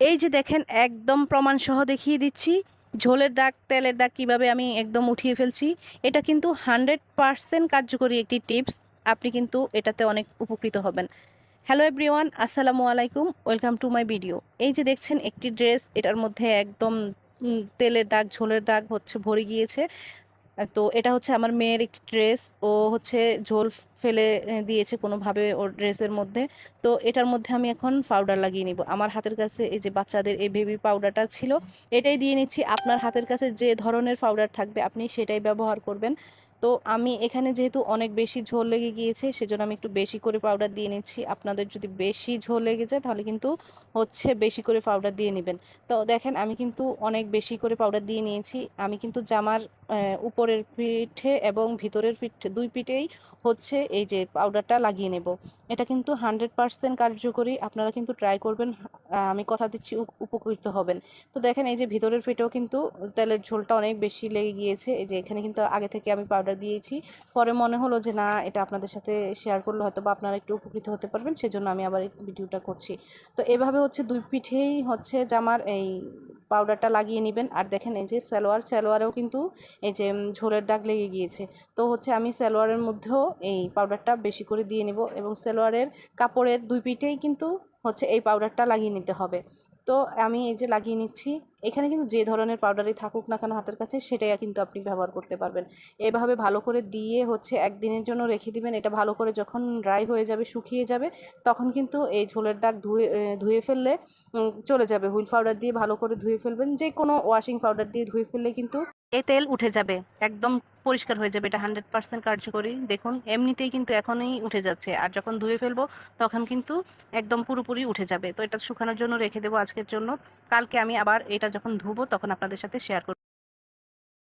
এই যে দেখেন, একদম প্রমাণ সহ দেখিয়ে দিচ্ছি, ঝোলের দাগ, তেলের দাগ কীভাবে আমি একদম উঠিয়ে ফেলছি। এটা কিন্তু হান্ড্রেড পারসেন্ট কার্যকরী একটি টিপস, আপনি কিন্তু এটাতে অনেক উপকৃত হবেন। হ্যালো এভরিওয়ান, আসসালামু আলাইকুম, ওয়েলকাম টু মাই ভিডিও। এই যে দেখছেন, একটি ড্রেস, এটার মধ্যে একদম তেলের দাগ, ঝোলের দাগ হচ্ছে, ভরে গিয়েছে। তো এটা হচ্ছে আমার মেয়ের একটি ড্রেস। ও হচ্ছে ঝোল ফেলে দিয়েছে কোনোভাবে ওর ড্রেসের মধ্যে। তো এটার মধ্যে আমি এখন পাউডার লাগিয়ে নিব। আমার হাতের কাছে এই যে বাচ্চাদের এই বেবি পাউডারটা ছিল, এটাই দিয়ে নিচ্ছি। আপনার হাতের কাছে যে ধরনের পাউডার থাকবে, আপনি সেটাই ব্যবহার করবেন। তো আমি এখানে যেহেতু অনেক বেশি ঝোল লেগে গিয়েছে, সেজন্য আমি একটু বেশি করে পাউডার দিয়ে নিচ্ছি। আপনাদের যদি বেশি ঝোল লেগে যায়, তাহলে কিন্তু হচ্ছে বেশি করে পাউডার দিয়ে নেবেন। তো দেখেন, আমি কিন্তু অনেক বেশি করে পাউডার দিয়ে নিয়েছি। আমি কিন্তু জামার উপরের পিঠে এবং ভিতরের পিঠে, দুই পিঠেই হচ্ছে এই যে পাউডারটা লাগিয়ে নেব। এটা কিন্তু হান্ড্রেড পার্সেন্ট কার্যকরী। আপনারা কিন্তু ট্রাই করবেন আমি কথা দিচ্ছি, উপ- উপকৃত হবেন। তো দেখেন, এই যে ভিতরের পিঠেও কিন্তু তেলের ঝোলটা অনেক বেশি লেগে গিয়েছে। এই যে এখানে কিন্তু আগে থেকে আমি পাউডার দিয়েছি। পরে মনে হলো যে, না, এটা আপনাদের সাথে শেয়ার করলে হয়তো বা আপনারা একটু উপকৃত হতে পারবেন, সেজন্য আমি আবার ভিডিওটা করছি। তো এভাবে হচ্ছে দুই পিঠেই হচ্ছে জামার এই পাউডারটা লাগিয়ে নেবেন। আর দেখেন, এই যে সালোয়ার, সালোয়ারেও কিন্তু এই যে ঝোলের দাগ লেগে গিয়েছে। তো হচ্ছে আমি সালোয়ারের মধ্যেও এই পাউডারটা বেশি করে দিয়ে নিব এবং সালোয়ারের কাপড়ের দুই পিঠেই কিন্তু হচ্ছে এই পাউডারটা লাগিয়ে নিতে হবে। তো আমি এই যে লাগিয়ে নিচ্ছি, এখানে কিন্তু যে ধরনের পাউডারই থাকুক না কেন হাতের কাছে, সেটাই কিন্তু আপনি ব্যবহার করতে পারবেন। এভাবে ভালো করে দিয়ে হচ্ছে একদিনের জন্য রেখে দিবেন, এটা ভালো করে যখন ড্রাই হয়ে যাবে, শুকিয়ে যাবে, তখন কিন্তু এই ঝোলের দাগ ধুয়ে ধুয়ে ফেললে চলে যাবে। হুইল পাউডার দিয়ে ভালো করে ধুয়ে ফেলবেন যে কোনো ওয়াশিং পাউডার দিয়ে ধুয়ে ফেললে কিন্তু এই তেল উঠে যাবে, একদম পরিষ্কার হয়ে যাবে, এটা হান্ড্রেড পার্সেন্ট কার্যকরী। দেখুন, এমনিতেই কিন্তু এখনই উঠে যাচ্ছে, আর যখন ধুয়ে ফেলব, তখন কিন্তু একদম পুরোপুরি উঠে যাবে। তো এটা শুকানোর জন্য রেখে দেবো আজকের জন্য। কালকে আমি আবার এটা যখন ধুবো, তখন আপনাদের সাথে শেয়ার করব।